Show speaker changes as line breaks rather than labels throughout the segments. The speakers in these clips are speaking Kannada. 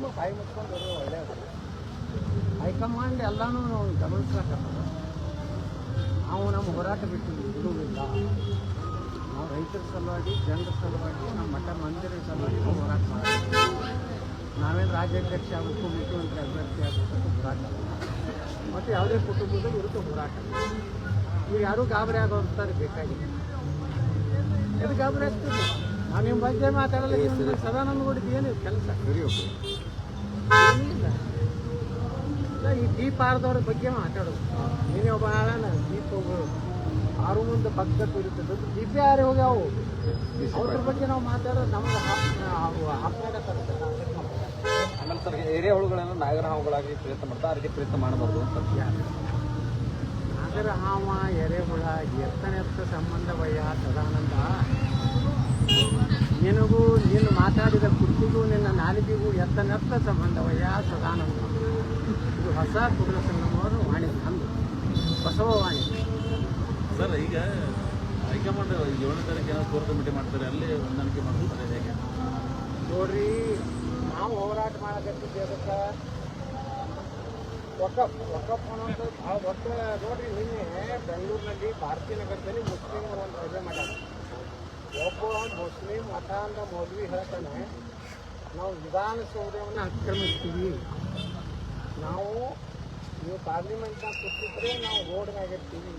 ಸುಮ್ಮ ಬಾಯಿ ಮುಚ್ಕೊಂಡು ಒಳ್ಳೆಯದು. ಹೈಕಮಾಂಡ್ ಎಲ್ಲನೂ ಗಮನಿಸ್ಲಕ್ಕತ್ತದ ನಾವು ನಮ್ಮ ಹೋರಾಟ ಬಿಟ್ಟು ಬಿಡುವುದಿಲ್ಲ ನಾವು ರೈತರ ಸಲುವಾಗಿ ಜನರ ಸಲುವಾಗಿ ನಮ್ಮ ಮಠ ಮಂದಿರ ಸಲುವಾಗಿ ನಾವು ಹೋರಾಟ ಮಾಡ್ತೀವಿ ನಾವೇನು ರಾಜ್ಯಾಧ್ಯಕ್ಷ ಆಗಬೇಕು ಮುಖ್ಯಮಂತ್ರಿ ಅಭ್ಯರ್ಥಿ ಆಗಬೇಕು ಹೋರಾಟ. ಮತ್ತು ಯಾವುದೇ ಕುಟುಂಬದಲ್ಲಿ ಇರುತ್ತೆ ಹೋರಾಟ. ಇವ್ರು ಯಾರೂ ಗಾಬರಿ ಆಗೋಂಥವ್ರು ಬೇಕಾಗಿಲ್ಲ. ಎದು ಗಾಬರಿ ಆಗ್ತದೆ? ನಾನು ನಿಮ್ಮ ಬಗ್ಗೆ ಮಾತಾಡಲ್ಲ ಸದಾನಂದ ಗೌಡಿದ್ದು ಏನು ಕೆಲಸ? ಇಲ್ಲ, ಈ ದೀಪ ಆರದವ್ರ ಬಗ್ಗೆ ಮಾತಾಡೋದು. ನೀನೇ ಒಬ್ಬ ಆಳನ ದೀಪ ಹೋಗೋದು ಆರು ಮುಂದೆ ಭಕ್ತ ಇರುತ್ತದೆ ದೀಪ ಯಾರೇ ಹೋಗ್ಯಾವು? ಅವ್ರ ಬಗ್ಗೆ ನಾವು ಮಾತಾಡೋದು ನಮ್ಗೆ
ಆಮೇಲೆ ಸರ್ ಏರಿಯಾ ಹುಳುಗಳನ್ನು ನಾಗರ ಹಾವುಗಳಾಗಿ ಪ್ರಯತ್ನ ಮಾಡ್ತಾರೆ. ಆ ರೀತಿ ಪ್ರಯತ್ನ ಮಾಡಬಾರ್ದು ಅಂತ
ನಾಗರ ಹಾವ ಎರೆಹುಳ ಎತ್ತನೆತ್ತ ಸಂಬಂಧವಯ್ಯ ಸದಾನಂದ. ನಿನಗೂ ನೀನು ಮಾತಾಡಿದ ಕುರ್ತಿಗೂ ನಿನ್ನ ನಾಲಿಗೆಗೂ ಎತ್ತನೆತ್ತ ಸಂಬಂಧವಯ್ಯ ಸದಾನಂದ. ಇದು ಹೊಸ ಕುದುರ ಸಂಗಮವರು ವಾಣಿ ಅಂದು ಬಸವವಾಣಿ
ಸರ್ ಈಗ ಹೈಕಮಾಂಡ್ ಏಳನೇ ತಾರೀಕು ಏನೋ ಕೋರ್ ಕಮಿಟಿ ಮಾಡ್ತಾರೆ ಅಲ್ಲಿ ಹೊಂದಾಣಿಕೆ ಮಾಡ್ತಾರೆ ಹೇಗೆ?
ನೋಡ್ರಿ ನಾವು ಹೋರಾಟ ಮಾಡಕತ್ತಿದ್ದೆ ಅದಕ್ಕೆ. ವಕಫ್ ವಕಫ್ ಅನ್ನೋದು ಭಾಳ ಒಟ್ಟು ನೋಡ್ರಿ ನಿನ್ನೆ ಬೆಂಗಳೂರಿನಲ್ಲಿ ಭಾರತೀಯ ನಗರದಲ್ಲಿ ಮುಸ್ಲಿಮರು ಒಂದು ಸಭೆ ಮಾಡ್ಯಾರ ಒಬ್ಬ ಮುಸ್ಲಿಂ ಅಂತ ಮೌಲ್ವಿ ಹೇಳ್ತಾನೆ, ನಾವು ವಿಧಾನಸೌಧವನ್ನು ಆಕ್ರಮಿಸ್ತೀವಿ. ನಾವು ನೀವು ಪಾರ್ಲಿಮೆಂಟ್ನಾಗ ಕೂತಿದ್ರೆ ನಾವು ರೋಡ್ನಾಗಿರ್ತೀವಿ.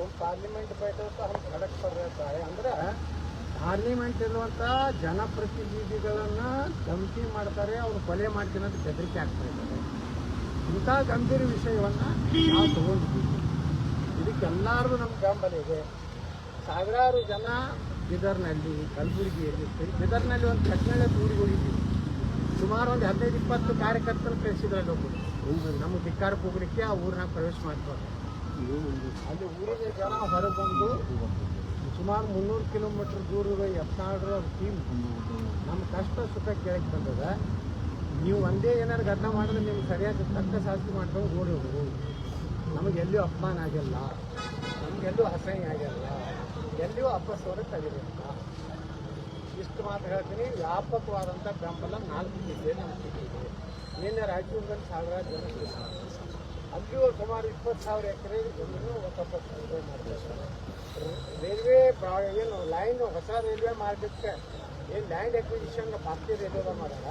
ಒಂದು ಪಾರ್ಲಿಮೆಂಟ್ ಬೇಕಂತ ಅವ್ರು ಖಡಕ್ ಬರ್ತಾರೆ ಅಂದ್ರೆ ಪಾರ್ಲಿಮೆಂಟ್ ಇರುವಂಥ ಜನಪ್ರತಿನಿಧಿಗಳನ್ನು ಧಮಕಿ ಮಾಡ್ತಾರೆ, ಅವ್ರು ಕೊಲೆ ಮಾಡ್ತೀನಿ ಅಂತ ಬೆದರಿಕೆ ಆಗ್ತಾ ಇದ್ದಾರೆ ಇಂಥ ಗಂಭೀರ ವಿಷಯವನ್ನು ನಾವು ತಗೊಂಡಿದ್ದೀವಿ. ಇದಕ್ಕೆಲ್ಲರಿಗೂ ನಮ್ಮ ಬೆಂಬಲ ಇದೆ. ಸಾವಿರಾರು ಜನ ಬೀದರ್ನಲ್ಲಿ, ಕಲಬುರಗಿಯಲ್ಲಿ, ಬೀದರ್ನಲ್ಲಿ ಒಂದು ಕಟ್ನಾಳೆ ಊರಿಗೆ ಹೋಗಿದ್ದೀವಿ ಸುಮಾರು ಒಂದು ಹದಿನೈದು, ಇಪ್ಪತ್ತು ಕಾರ್ಯಕರ್ತರು ಕಳಿಸಿದ್ರಲ್ಲಿ ಒಬ್ಬರು ನಮ್ಮ ಧಿಕ್ಕಾರ ಹೋಗ್ಲಿಕ್ಕೆ ಆ ಊರನ್ನ ಪ್ರವೇಶ ಮಾಡ್ತಾರೆ ಅಲ್ಲಿ ಊರಿಗೆ ಜನ ಹೊರಗೆ ಬಂದು ಸುಮಾರು ಮುನ್ನೂರು ಕಿಲೋಮೀಟರ್ ದೂರದ ಯತ್ನಾಳರ ಟೀಮ್ ನಮ್ಮ ಕಷ್ಟ ಸುಖ ಕೇಳಕ್ಕೆ ಬಂದದ. ನೀವು ಒಂದೇ ಏನಾರು ಘಟನೆ ಮಾಡಿದ್ರೆ ನಿಮ್ಗೆ ಸರಿಯಾಗಿ ತಕ್ಕ ಶಾಸ್ತಿ ಮಾಡ್ಕೊಂಡು ಓಡಿ ನಮಗೆ ಎಲ್ಲೂ ಅಪಮಾನ ಆಗಿಲ್ಲ. ನಮಗೆಲ್ಲೂ ಅಸಹ್ಯ ಆಗಿಲ್ಲ. ಎಲ್ಲಿಯೂ ಅಪಸ್ವರ ತಡಿಬೇಕು ಇಷ್ಟು ಮಾತು ಹೇಳ್ತೀನಿ ವ್ಯಾಪಕವಾದಂಥ ಬೆಂಬಲ ನಾಲ್ಕು ಜಿಲ್ಲೆ ನಮ್ಮ ಸಿಕ್ಕಿದೆ ನಿನ್ನೆ ರಾಯಚೂರಿನಲ್ಲಿ ಸಾವಿರಾರು ಜನ. ಅಲ್ಲಿಯೂ ಸುಮಾರು ಇಪ್ಪತ್ತು ಸಾವಿರ ಎಕರೆ ಜನರು ಹೊಸ ರೈಲ್ವೆ ಮಾಡಬೇಕು ರೈಲ್ವೆ ಏನು ಲೈನ್ ಹೊಸ ರೈಲ್ವೆ ಮಾಡಲಿಕ್ಕೆ ಏನು ಲ್ಯಾಂಡ್ ಎಕ್ವಿಜಿಷನ್ ಭಾರತೀಯ ರೈಲ್ವೆ ಮಾಡ್ಯಾರ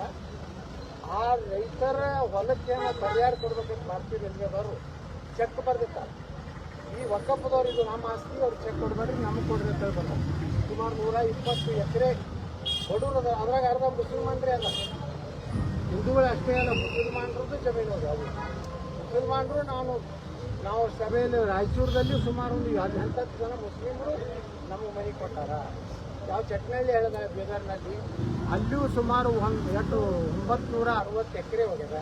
ಆ ರೈತರ ಹೊಲಕ್ಕೆ ಪರಿಹಾರ ಕೊಡ್ಬೇಕಂತ ಭಾರತೀಯ ರೈಲ್ವೆದವರು ಚೆಕ್ ಬರ್ದಿರ್ತಾರೆ ಈ ಒಕ್ಕಪ್ಪದವ್ರು ಇದು ನಮ್ಮ ಆಸ್ತಿ, ಅವ್ರು ಚೆಕ್ ಕೊಡ್ಬೇಡ್ರಿ ನಮಗೆ ಕೊಡ್ರಿ ಅಂತ ಹೇಳ್ಬೋದು. ಸುಮಾರು ನೂರ ಇಪ್ಪತ್ತು ಎಕರೆ ಬಡವ್ರು ಅದ ಅದ್ರಾಗ ಅರ್ಧ ಮುಸಲ್ಮಾನ್ರಿ ಅಲ್ಲ. ಹಿಂದೂಗಳು ಅಷ್ಟೇ ಅಲ್ಲ, ಮುಸಲ್ಮಾನರದ್ದು ಜಮೀನು ಅದು ಅದು. ಮುಸಲ್ಮಾನರು ನಾನು, ನಾವು ಸಭೆಯಲ್ಲಿ ರಾಯಚೂರದಲ್ಲಿ ಸುಮಾರು ಒಂದು ಹದಿನೆಂಟತ್ತು ಜನ ಮುಸ್ಲಿಮರು ನಮಗೆ ಮನೆ ಕೊಟ್ಟಾರ. ಯಾವ ಚಟ್ನಲ್ಲಿ ಹೇಳಿದ ಬೀದರ್ನಲ್ಲಿ? ಅಲ್ಲಿಯೂ ಸುಮಾರು ಒಂದು ಎಷ್ಟು ಒಂಬತ್ತು ನೂರ ಅರವತ್ತು ಎಕರೆ ಹೋಗ್ಯದ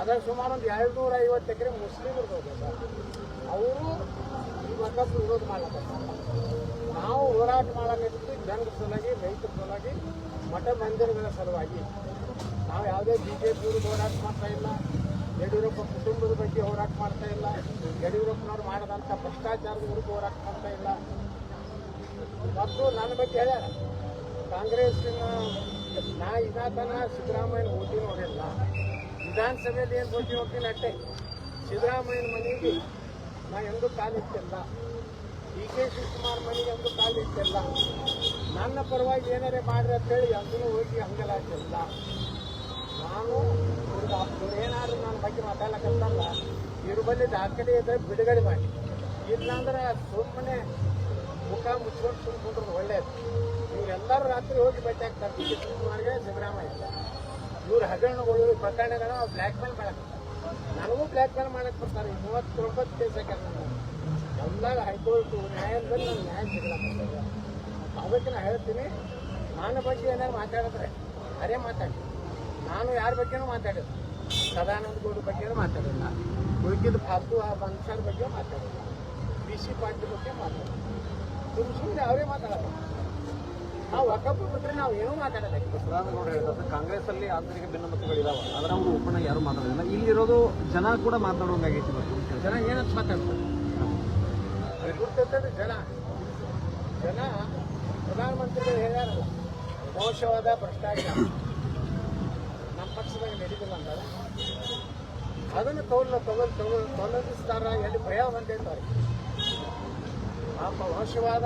ಅದ್ರ ಸುಮಾರು ಒಂದು ಎರಡು ನೂರ ಐವತ್ತು ಎಕರೆ ಮುಸ್ಲಿಮರು ಹೋಗ್ಯದ ಅವರು ಈ ವಿರೋಧ ಮಾಡ್ಲಕತ್ತಾರ ನಾವು ಹೋರಾಟ ಮಾಡಕತ್ತಿದ್ದು ಜನರ ಸಲುವಾಗಿ, ರೈತರ ಸಲುವಾಗಿ, ಮಠ ಮಂದಿರಗಳ ಸಲುವಾಗಿ. ನಾವು ಯಾವುದೇ ಬಿ ಜೆ ಪಿ ಹೋರಾಟ ಮಾಡ್ತಾ ಇಲ್ಲ, ಯಡಿಯೂರಪ್ಪ ಕುಟುಂಬದ ಬಗ್ಗೆ ಹೋರಾಟ ಮಾಡ್ತಾ ಇಲ್ಲ, ಯಡಿಯೂರಪ್ಪನವ್ರು ಮಾಡಿದಂಥ ಭ್ರಷ್ಟಾಚಾರದ ವಿರುದ್ಧ ಹೋರಾಟ ಮಾಡ್ತಾ ಇಲ್ಲ. ಮತ್ತು ನನ್ನ ಬಗ್ಗೆ ಹೇಳ. ಕಾಂಗ್ರೆಸ್ಸಿನ ನಾ ಇದಾತನ ಸಿದ್ದರಾಮಯ್ಯನ ಓಟಿ ನೋಡಿಲ್ಲ. ವಿಧಾನಸಭೆಯಲ್ಲಿ ಏನು ಓಟಿ ನೋಡ್ತೀನಿ ಅಟ್ಟೆ ಸಿದ್ದರಾಮಯ್ಯನ ಮನೆಗೆ ನಾ ಎಂದೂ ಕಾಲಿಟ್ಟಿಲ್ಲ ಡಿ ಕೆ ಶಿವಕುಮಾರ್ ಮನೆಗೆ ಎಂದೂ ಕಾಲಿಟ್ಟಿಲ್ಲ ನನ್ನ ಪರವಾಗಿ ಏನಾರೇ ಮಾಡ್ರಿ ಅಂತೇಳಿ ಎಂದೂ ಹೋಗಿ ಹಂಗಲಾಗಿಲ್ಲ ನಾನು ಏನಾದರೂ ನನ್ನ ಬಗ್ಗೆ ಮಾತಾಡ್ಲಕ್ಕಂತಲ್ಲ ಇವ್ರ ಬಳಿ ದಾಖಲೆ ಇದ್ರೆ ಬಿಡುಗಡೆ ಮಾಡಿ. ಇಲ್ಲಾಂದ್ರೆ ಸುಮ್ಮನೆ ಮುಖ ಮುಚ್ಕೊಂಡು ಸುಮ್ಕೊಂಡ್ರು ಒಳ್ಳೇದು. ಇವರೆಲ್ಲರೂ ರಾತ್ರಿ ಹೋಗಿ ಭೇಟಿ ಆಗ್ತಾರೆ ಡಿ ಕೆ ಇಲ್ಲ ಇವ್ರ ಹಗರಣಗಳು, ಪ್ರಕರಣಗಳು ಬ್ಲ್ಯಾಕ್ ಮೇಲ್ ಮಾಡಕ್ಕೆ ನನಗೂ ಬ್ಲ್ಯಾಕ್ ಮೇಲ್ ಮಾಡಕ್ಕೆ ಬರ್ತಾರೆ. ಮೂವತ್ತೊಂಬತ್ತು ಕೇಸ್ ಹಾಕ್ಯಾರ ನಾನು ಎಲ್ಲ ಹೈಕೋರ್ಟ್, ನ್ಯಾಯಾಲಯದಲ್ಲಿ ನಾನು ನ್ಯಾಯ ಸಿಗಲ್ಲ. ಅದಕ್ಕೆ ನಾನು ಹೇಳ್ತೀನಿ, ನನ್ನ ಬಗ್ಗೆ ಏನಾದ್ರು ಮಾತಾಡಿದ್ರೆ ಅರೇ ಮಾತಾಡಿ. ನಾನು ಯಾರ ಬಗ್ಗೆನೂ ಮಾತಾಡಿಲ್ಲ ಸದಾನಂದ ಗೌಡ ಬಗ್ಗೆನೂ ಮಾತಾಡಿಲ್ಲ ಉಳಿಕಿದ ಫಾಲ್ತು ಆ ಮನುಷ್ಯರ ಬಗ್ಗೆ ಮಾತಾಡಿಲ್ಲ ಬಿ ಸಿ ಪಾಟೀಲ್ ಬಗ್ಗೆ ಮಾತಾಡಿಲ್ಲ ಸುಮ್ ಸುಮ್ಮನೆ ಅವರೇ ಮಾತಾಡಲ್ಲ ನಾವು ಒಕ್ಕಪ್ಪು ಬಿಟ್ಟರೆ ನಾವು ಏನೂ ಮಾತಾಡಲ್ಲ
ಹೇಳಿದ್ರೆ ಕಾಂಗ್ರೆಸ್ ಅಲ್ಲಿ ಆಂತರಿಕ ಭಿನ್ನಮತಗಳಿದಾವೆ. ಆದ್ರೆ ಅವರು ಒಪ್ಪಣ ಯಾರು ಮಾತಾಡೋದಿಲ್ಲ. ಇಲ್ಲಿರೋದು ಜನ ಕೂಡ ಮಾತಾಡೋಂಗಾಗೈತಿ ಇವತ್ತು
ಜನ ಏನಂತ ಮಾತಾಡ್ತಾರೆ? ಗುರ್ತೈತದ ಜನ. ಜನ ಪ್ರಧಾನಮಂತ್ರಿಗಳು ಹೇಳ್ಯಾರಲ್ಲ ಮೋಸವಾದ ಭ್ರಷ್ಟಾಚಾರ. ನಮ್ಮ ಪಕ್ಷದಾಗ ಅಂತಾರೆ. ಅದನ್ನು ತಗೊಳ್ಳ ತಗೊಳ್ ತಗೊಳ್ ತೊಲಗಿಸ್ತಾರ ಎಲ್ಲಿ ಭಯ ಬಂದೈತೆ ಪಾಪ ವಂಶವಾದ,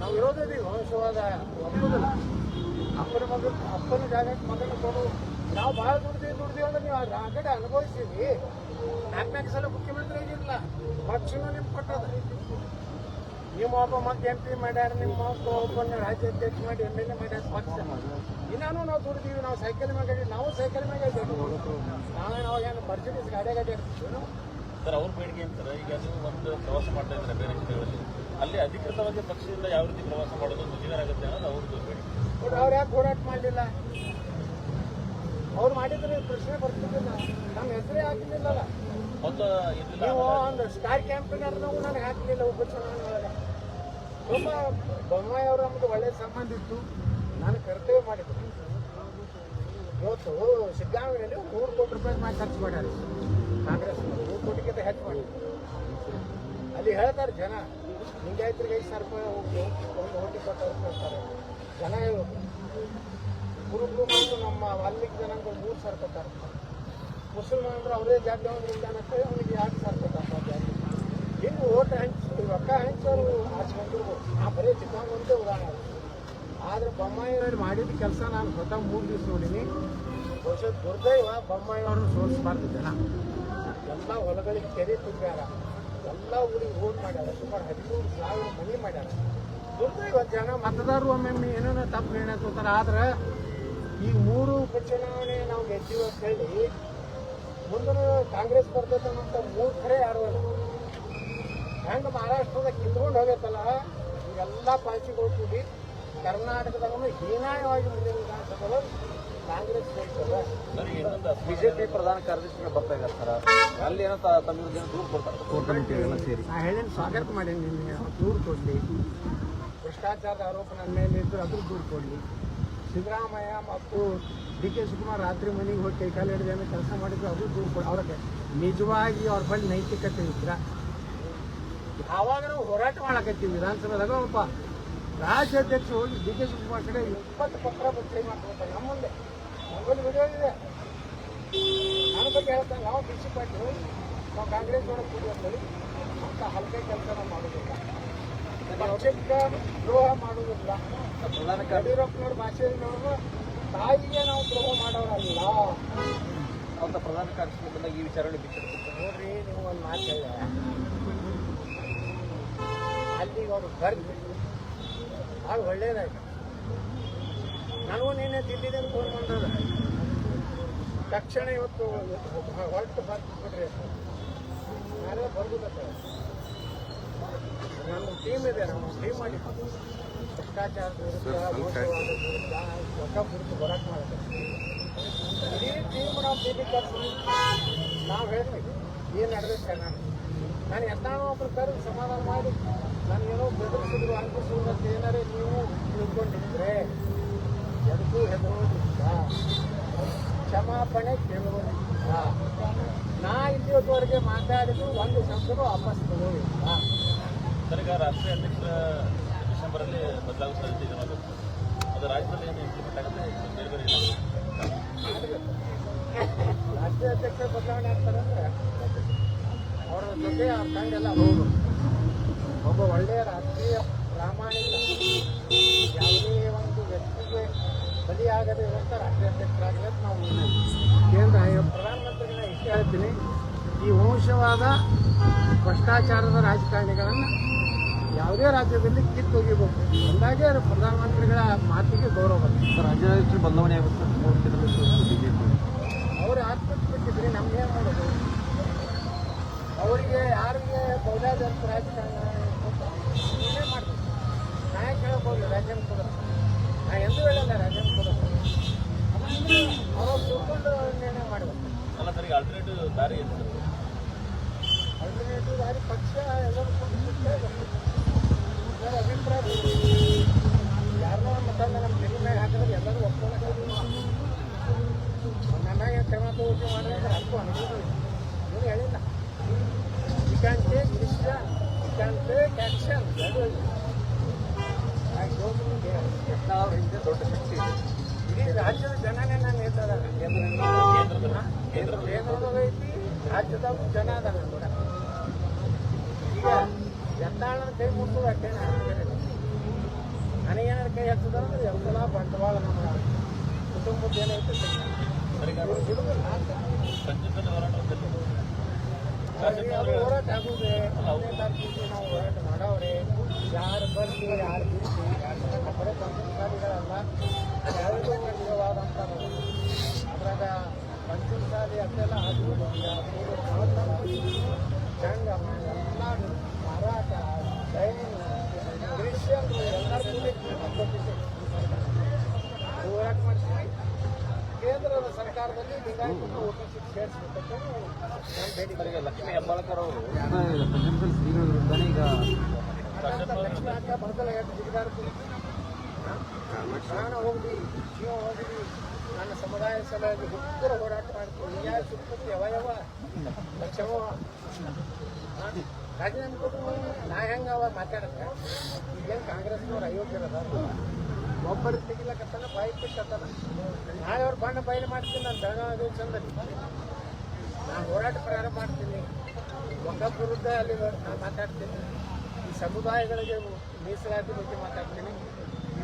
ನಾವು ಇರೋದೇ ವಂಶವಾದ ಒಪ್ಪೋದಿಲ್ಲ ಅಪ್ಪನ ಮಗ ಅಪ್ಪನ ಜಾಗಕ್ಕೆ ಮಗನ ಕೊಡು. ನಾವು ಭಾಳ ದುಡ್ದೀವಿ ದುಡ್ದೀವಿ ಅಂದ್ರೆ ನೀವು ಆ ಕಡೆ ಅನುಭವಿಸ್ತೀವಿ ನಾಲ್ಕು ಸಲ ಮುಖ್ಯಮಂತ್ರಿ ಆಗಿರಲಿಲ್ಲ ಪಕ್ಷನೂ ನಿಮ್ಗೆ ಕೊಟ್ಟದ ನಿಮ್ಮ ಒಬ್ಬ ಮತ್ತೆ ಎಂ ಪಿ ಮಾಡ್ಯಾರ, ನಿಮ್ಮ ಒಬ್ಬ ರಾಜ್ಯ ರಾಜ್ಯಾಧ್ಯಕ್ಷ ಮಾಡಿ ಎಂ ಎಲ್ ಎ ಮಾಡ್ಯಾರ, ಪಕ್ಷ. ಇನ್ನೂ ನಾವು ದುಡ್ದೀವಿ ನಾವು ಸೈಕಲ್ ಮ್ಯಾಗ ನಾವು ಸೈಕಲ್ ಮ್ಯಾಗ ನಾವೇನು ಅವಾಗ ಏನು ಮರ್ಸಿಡೀಸ್ ಗಾಡಿ ಗಾಡಿ
ಸರ್, ಅವ್ರ ಬೇಡಿಕೆ ಅಂತಾರೆ ಈಗ ನೀವು ಒಂದು ಪ್ರವಾಸ ಮಾಡ್ತಾ ಇದ್ದಾರೆ, ಬೇರೆ ಜಿಲ್ಲೆಗಳಲ್ಲಿ. ಅಲ್ಲಿ ಅಧಿಕೃತವಾಗಿ ಪಕ್ಷದಿಂದ ಯಾವ ರೀತಿ ಪ್ರವಾಸ ಮಾಡೋದು ಮುಜುಗರ ಆಗುತ್ತೆ ಅನ್ನೋದು ಅವ್ರದ್ದು
ಅವ್ರು ಯಾಕೆ ಹೋರಾಟ ಮಾಡಲಿಲ್ಲ? ಅವ್ರು ಮಾಡಿದ್ರೆ ಪ್ರಶ್ನೆ ಬರ್ತಿದ್ದಿಲ್ಲ. ನಮ್ಮ ಹೆಸರೇ ಹಾಕಲಿಲ್ಲಲ್ಲ ನೀವು ಒಂದು ಸ್ಟಾರ್ ಕ್ಯಾಂಪಿನರ್ ನಾವು ನನಗೆ ಹಾಕಲಿಲ್ಲ ಉಪಚುನಾವಣೆ ಒಳಗೆ ತುಂಬ ಬೊಮ್ಮಾಯಿ ಅವರು ನಮ್ದು ಒಳ್ಳೆ ಸಂಬಂಧ ಇತ್ತು. ನಾನು ಕರ್ತವ್ಯ ಮಾಡಿದ್ದೆ. ಇವತ್ತು ಸಿದ್ದರಾಮಯ್ಯಲ್ಲಿ ಮೂರು ಕೋಟಿ ರೂಪಾಯಿ ಮಾಡಿ ಖರ್ಚು ಮಾಡ್ಯಾರ. ಕಾಂಗ್ರೆಸ್ ನೂರು ಕೋಟಿಗಿಂತ ಹೆಚ್ಚು ಮಾಡಿದ್ರು ಅಲ್ಲಿ ಹೇಳ್ತಾರೆ ಜನ ಲಿಂಗಾಯತರಿಗೆ ಐದು ಸಾವಿರ ರೂಪಾಯಿ ಹೋಗಿ ಒಂದು ಕೊಟ್ಟು ಕೊಡ್ತಾರೆ. ಜನ ಹೇಳೋದು ಕುರುಬರು ಮತ್ತು ನಮ್ಮ ವಾಲ್ಮೀಕಿ ಜನಾಂಗ ಮೂರು ಸಾವಿರ ಕೊಟ್ಟಾರೆ. ಅಂದ್ರೆ ಅವರೇ ಜಾತಿ ಅಂತೇಳಿ ಅವನಿಗೆ ಎರಡು ಸಾವಿರ ಕೊಟ್ಟಾರೆ ಹಿಂಗೆ ಓಟ್ ಹಂಚಿ, ರೊಕ್ಕ ಹಂಚೋರು ಆಚ್ಕೊಂಡಿರ್ಬೋದು ನಾ ಬರೀ ಚಿಕ್ಕಮಗಳೂರೇ ಉದಾಹರಣೆ. ಆದ್ರೆ ಬೊಮ್ಮಾಯಿಯವ್ರು ಮಾಡಿದ ಕೆಲಸ ನಾನು ಸ್ವತಃ ಮೂರು ದಿವಸ ನೋಡೀನಿ. ಬಹುಶಃ ದುರ್ದೈವ ಬೊಮ್ಮಾಯಿ ಅವ್ರನ್ನ ಸೋಲಿಸಬಾರ್ದು ಜನ. ಎಲ್ಲ ಹೊಲಗಳಿಗೆ ಕೆರೆ ತುಂಬ್ಯಾರ ಎಲ್ಲ ಊರಿಗೆ ರೋಡ್ ಮಾಡ್ಯಾರ. ಸುಮಾರು ಹದಿಮೂರು ಸಾವಿರ ಮನೆ ಮಾಡ್ಯಾರ. ದುರ್ದೈವ ಜನ, ಮತದಾರರು ಒಮ್ಮೊಮ್ಮೆ ಏನೇನೋ ತಪ್ಪು ತಗೋತಾರೆ. ಆದ್ರೆ ಈ ಮೂರು ಉಪಚುನಾವಣೆ ನಾವು ಗೆದ್ದೀವಿ ಅಂತ ಹೇಳಿ, ಮುಂದಿನ ಕಾಂಗ್ರೆಸ್ ಬರ್ತದೆ ಅನ್ನೋಂಥ ಮೂರು ಕಡೆ ಯಾರು ಹೆಂಗ ಹೆಂಗೆ ಮಹಾರಾಷ್ಟ್ರದ ಕಿತ್ಕೊಂಡು ಹೋಗೈತಲ್ಲ ಇವೆಲ್ಲ ಪಾರ್ಟಿಗಳು ಕೂಡಿ ಕರ್ನಾಟಕದಾಗ ಹೀನಾಯವಾಗಿ ಮುಂದಿನ ವಿಧಾನಸಭೆಗಳು ಕಾಂಗ್ರೆಸ್
ಬಿಜೆಪಿ ಪ್ರಧಾನ ಕಾರ್ಯದರ್ಶಿಗಳು ಬರ್ತಾ ಇದ್ದಾರೆ ಸರ್. ಅಲ್ಲಿ ಏನೋ ತ- ತಮ್ಮ ವಿರುದ್ಧ ಏನೋ ದೂರು ಕೊಡ್ತಾರೆ. ಕೋರ್ ಕಮಿಟಿ ಎಲ್ಲ ಸೇರಿ.
ನಾ ಹೇಳಿನ ಸ್ವಾಗತ ಮಾಡಿ ನಿಮಗೆ ದೂರು ಕೊಡಲಿ. ಭ್ರಷ್ಟಾಚಾರದ ಆರೋಪ ನನ್ನ ಮೇಲೆ ಇದ್ದು ಅದ್ರ ದೂರು ಕೊಡಲಿ. ಸಿದ್ದರಾಮಯ್ಯ ಮತ್ತು ಡಿ ಕೆ ಶಿವಕುಮಾರ್ ರಾತ್ರಿ ಮನೆಗೆ ಹೋಗಿ ಕೈ ಕಾಲು ಹಿಡಿದು ಏನೋ ಕೆಲಸ ಮಾಡಿದ್ರು ಅದು ದೂರು ಕೊಡಿ ಅವ್ರಿಗೆ ನಿಜವಾಗಿ ಅವ್ರ ಬಳಿ ನೈತಿಕತೆ ಇದ್ರ? ಆವಾಗ ನಾವು ಹೋರಾಟ ಮಾಡಕತ್ತೀವಿ ವಿಧಾನಸಭೆದಾಗ ಒಬ್ಬ ರಾಜ್ಯಾಧ್ಯಕ್ಷ ಹೋಗಿ ಡಿ ಕೆ ಶಿವಕುಮಾರ್ ಕಡೆ ಇಪ್ಪತ್ತು ಪತ್ರ ಸಹಿ ಮಾಡ್ಕೊಳ್ತಾರೆ. ನಮ್ಮ ಮುಂದೆ. ನಮ್ಮಲ್ಲಿ ವಿಡಿಯೋ ಇದೆ. ನನ್ನ ಬಗ್ಗೆ ಹೇಳ್ತಾರೆ. ನಾವು ಬಿ ಸಿ ಪಾಟೀಲ್ ನಾವು ಕಾಂಗ್ರೆಸ್ ಒಳಗೆ ಕೂಡಿ ಅಂತೇಳಿ ಅಂತ ಹಲ್ಕೆ ಕೆಲಸ ನಾವು ಮಾಡೋದಿಲ್ಲ. ಪಕ್ಷಕ್ಕೆ ದ್ರೋಹ
ಕಾರ್ಯ
ಯಡಿಯೂರಪ್ಪನವ್ರ ಭಾಷೆಯವರು ತಾಯಿಗೆ ನಾವು ದ್ರೋಹ ಮಾಡೋರಲ್ಲ.
ಅಂತ ಪ್ರಧಾನ ಬಂದಾಗ ಈ ವಿಚಾರಣೆ ಬಿಟ್ಟಿರ್ತಾರೆ
ನೋಡ್ರಿ ನೀವು ಒಂದು ಮಾತು ಹೇಳ. ಅಲ್ಲಿಗೆ ಅವರು ಬರ್ಲಿ. ಭಾಳ ಒಳ್ಳೇದಾಯ್ತು. ನನಗೂ ನೀನೆ ಅಂತ ಫೋನ್ ಬಂದದ. ತಕ್ಷಣ ಇವತ್ತು ಹೊರಟು ಬರ್ತಿಬಿಡ್ರಿ ನಾನೇ ಬರ್ಬೋದತ್ತ ನಮ್ಮ ಟೀಮ್ ಇದೆ ನಮ್ಮ ಟೀಮ್ ಮಾಡಿ ಭ್ರಷ್ಟಾಚಾರ ವಿರುದ್ಧ ಹೊಸ ಕುರಿತು ಹೋರಾಟ ಮಾಡುತ್ತೆ ಇಡೀ ಟೀಮ್ ನಾವು ಭೇಟಿ ಕರ್ಸಿ ನಾವು ಹೇಳ್ತೀವಿ ಏನು ನಡೆದ ನಾನು ನಾನು ಎಲ್ಲಾನು ಒಬ್ಬರು ಕರೆದು ಸಮಾಧಾನ ಮಾಡಿ. ನಾನು ಏನೋ ಬೆದರಿಸಿದ್ರು ಅಂಟಿಸಿದ್ರು ಅಂತ ಏನಾರೇ ನೀವು ತಿಳ್ಕೊಂಡಿದ್ರೆ ಎದಕ್ಕೂ ಹೆದರೋದಿಲ್ಲ. ಕ್ಷಮಾಪಣೆ ಕೇಳುವುದಿಲ್ಲ ನಾ ಇಲ್ಲಿವರೆಗೆ ಮಾತಾಡಿದ್ರು ಒಂದು ಶಬ್ದನೂ ವಾಪಸ್ ತಗೋದಿಲ್ಲ
ಸರ್ ಈಗ ರಾಷ್ಟ್ರೀಯ ಅಧ್ಯಕ್ಷರ ಡಿಸೆಂಬರಲ್ಲಿ ಸಾಧ್ಯತೆ ಅನ್ನೋದು ಅದು ರಾಜ್ಯದಲ್ಲಿ ಏನು ಇಂಪ್ಲಿಮೆಂಟ್ ಆಗುತ್ತೆ ಬೇರೆ ಬೇರೆ?
ರಾಷ್ಟ್ರೀಯ ಅಧ್ಯಕ್ಷ ಬದಲಾವಣೆ ಆಗ್ತಾರೆ ಅಂದ್ರೆ ಅವರ ಜೊತೆ ಅವ್ರ ತಂಡೆಲ್ಲ ಹೋಗು ಒಬ್ಬ ಒಳ್ಳೆಯ ರಾಷ್ಟ್ರೀಯ ಪ್ರಾಮಾಣಿಕ. ಯಾವುದೇ ಒಂದು ವ್ಯಕ್ತಿಗೆ ಬಲಿಯಾಗದೇ ಇರುವಂಥ ರಾಷ್ಟ್ರೀಯ ಅಧ್ಯಕ್ಷರಾಗಿರೋದು ನಾವು ಕೇಂದ್ರ ಪ್ರಧಾನಮಂತ್ರಿಗಳ ಇಷ್ಟ ಹೇಳ್ತೀನಿ. ಈ ವಂಶವಾದ ಭ್ರಷ್ಟಾಚಾರದ ರಾಜಕಾರಣಿಗಳನ್ನು ಯಾವುದೇ ರಾಜ್ಯದಲ್ಲಿ ಕಿತ್ತು ಹೋಗಿಬೇಕು ಅಂದಾಗೆ ಪ್ರಧಾನಮಂತ್ರಿಗಳ ಮಾತಿಗೆ ಗೌರವ ಬರ್ತದೆ.
ರಾಜ್ಯಾಧ್ಯಕ್ಷರು ಬದಲಾವಣೆ ಆಗುತ್ತೆ. ಅವರು ಕ್ಷೇತ್ರದಲ್ಲಿ ಬಿಜೆಪಿ.
ಅವ್ರು ಆತ್ಮಹತ್ಯೆ ಬಿಟ್ಟಿದ್ರಿ ನಮ್ಗೇನು ಮಾಡೋದು? ಅವರಿಗೆ ಯಾರಿಗೆ ಬೌದ್ಧಾದಂತ ರಾಜಕಾರಣ ಏನೇ ಮಾಡ್ಬೇಕು. ನಾ ಯಾಕೆ ಹೇಳ್ಬೋದು ರಾಜ್ಯನ ಕೊಡೋದು ನಾ ಎಂದೂ ಹೇಳಲ್ಲ ರಾಜ್ಯನ ಕೊಡೋದು ಅವ್ರು ತಿಳ್ಕೊಂಡು ನಿರ್ಣಯ ಮಾಡಬೇಕು.
ಅಲ್ಲ ಸರ್ ಈಗ ಆಲ್ಟರ್ನೇಟಿವ್ ದಾರಿ ಏನು ಸರ್?
ಅಲ್ಟರ್ನೇಟಿವ್ ದಾರಿ ಪಕ್ಷ ಎಲ್ಲರೂ ಕೊಂಡು ಸಿಗ್ಬೇಕು ಎಲ್ಲರ ಅಭಿಪ್ರಾಯ ಯಾರನ್ನೋ ಮತ್ತೊಂದು ನಮ್ಮ ತೆರೆ ಮ್ಯಾಗ ಹಾಕಿದ್ರೆ ಎಲ್ಲರೂ ಒಪ್ಕೊಂಡು ನನ್ನಾಗ ಕ್ರಮ ತಗೋತಿ ಮಾಡಿದ್ರೆ ಅದಕ್ಕೂ ಅನುಕೂಲ ಇದೆ ಏನು ಹೇಳಿಲ್ಲ you can take decision you can take action
Yatnal ಅವ್ರ ಹಿಂದೆ ದೊಡ್ಡ ಶಕ್ತಿ ಇದೆ
ಇಡೀ ರಾಜ್ಯದ ಜನನೇ ನಾನು ಹೇಳ್ತಾರೆ ಕೇಂದ್ರದಾಗ ಐತಿ? ರಾಜ್ಯದಾಗ ಜನ ಅದಾನ ಕೂಡ. ಈಗ ಯತ್ನಾಳನ ಕೈ ಮುಟ್ಟದ ಅಷ್ಟೇ ನನಗೇನಾದ್ರು ಕೈ ಹಚ್ಚದ ಅಂದ್ರೆ ಎಲ್ಲ ಬಂಡವಾಳ ನಮ್ಮ ಕುಟುಂಬದ ಏನೈತೆ
ಹೋರಾಟ
ಆಗುದೆ ನಾವು ಹೋರಾಟ ಮಾಡವ್ರೆ. ಯಾರು ಬರ್ಲಿ ಯಾರು ಬಿಡ್ಲಿ ನಮ್ಮ ಬರೀ ಪಂಚಮಸಾಲಿಗಳಲ್ಲ ವಿಧವಾದಂಥ ಅದ್ರಾಗ ಪಂಚಮಸಾಲಿ ಅದೆಲ್ಲ ಅದು ಜಂಗಮ ಎಲ್ಲ ಮರಾಠ ಜೈನ ಕ್ರಿಶ್ಚಿಯನ್ ಎಲ್ಲರೂ ಹೋರಾಟ ಮಾಡ್ತೀವಿ ಕೇಂದ್ರದ ಸರ್ಕಾರದಲ್ಲಿ ಲಿಂಗಾಯತನ ಓಬಿಸಿ ಸೇರಿಸಬೇಕಂತ ನಾನು ಬೇಡಿಕೆ
ಲಕ್ಷ್ಮೀ ಹೆಬ್ಬಾಳ್ಕರ್ ಅವರು
ಈಗ
ಲಕ್ಷ್ಮೀ ಅಂತ ಮೊದಲ ಎರಡು ಜಿಗಿದಾಡ್ತೀನಿ ಹೋಗಿ ಜೀವ ಹೋಗಿ ನನ್ನ ಸಮುದಾಯ ಸಲುವಾಗಿ ಉತ್ತರ ಹೋರಾಟ ಮಾಡ್ತೀನಿ. ಯಾರ ಸುತ್ತಮುತ್ತ ಅವಯವ ಲಕ್ಷವ ರಾಜೀನಾಮೆ ಕೊಟ್ಟು ನಾ ಹೆಂಗೆ ಅವ ಮಾತಾಡತ್ತೆ ಈಗೇನು ಕಾಂಗ್ರೆಸ್ನವ್ರು ಅಯೋಗ್ಯರದ ಒಬ್ಬರು ತೆಗಿಲಕತ್ತಾನ, ಬಾಯಿ ಬಿಟ್ಟತ್ತಾನ ನಾಳೆ ಅವ್ರು ಬಣ್ಣ ಬಯಲು ಮಾಡ್ತೀನಿ, ನಾನು ಬೆಳಗಾವಿ ಚಂದಲ್ಲಿ ನಾನು ಹೋರಾಟ ಪ್ರಾರಂಭ ಮಾಡ್ತೀನಿ. ಒಕ್ಕಪ್ ವಿರುದ್ಧ ಅಲ್ಲಿ ನಾನು ಮಾತಾಡ್ತೀನಿ. ಈ ಸಮುದಾಯಗಳಿಗೆ ಮೀಸಲಾತಿ ಬಗ್ಗೆ ಮಾತಾಡ್ತೀನಿ.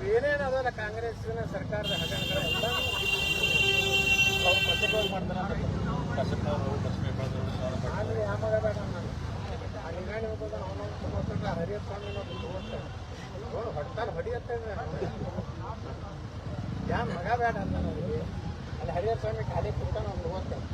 ಇವೇನೇನು ಅದಲ್ಲ ಕಾಂಗ್ರೆಸ್ನ ಸರ್ಕಾರದ ಹಗರಣಗಳೆಲ್ಲ
ಅವ್ರು ಪ್ರತ್ಯೇಕವಾಗಿ ಮಾಡ್ತಾರೆ ಕಾಶ್ಯಪ್ನವರು ಲಕ್ಷ್ಮೀ ಹೆಬ್ಬಾಳ್ಕರ್ ಅವರು
ಆ ಯಾವಾಗ ಬೇಡ ನಾನು ಲಿಂಗಾಣಿ ಹೋಗೋದು ಅವನೊಂದು ತೊಗೊಂಡ್ರೆ ಹರಿಯತ್ ಸ್ವಾಮಿ ನೋಡಿ ತಗೋತಾರೆ ನೋಡು ಹೊಡ್ತಾನೆ ಹೊಡಿಯತ್ತೆ ಯಾ ಮಗ ಬೇಡ ಅಂತ ನೋಡಿ ಅಲ್ಲಿ ಖಾಲಿ ಕುಡ್ತಾನೆ ಅವ್ನು ಹೋಗ್ತಾನೆ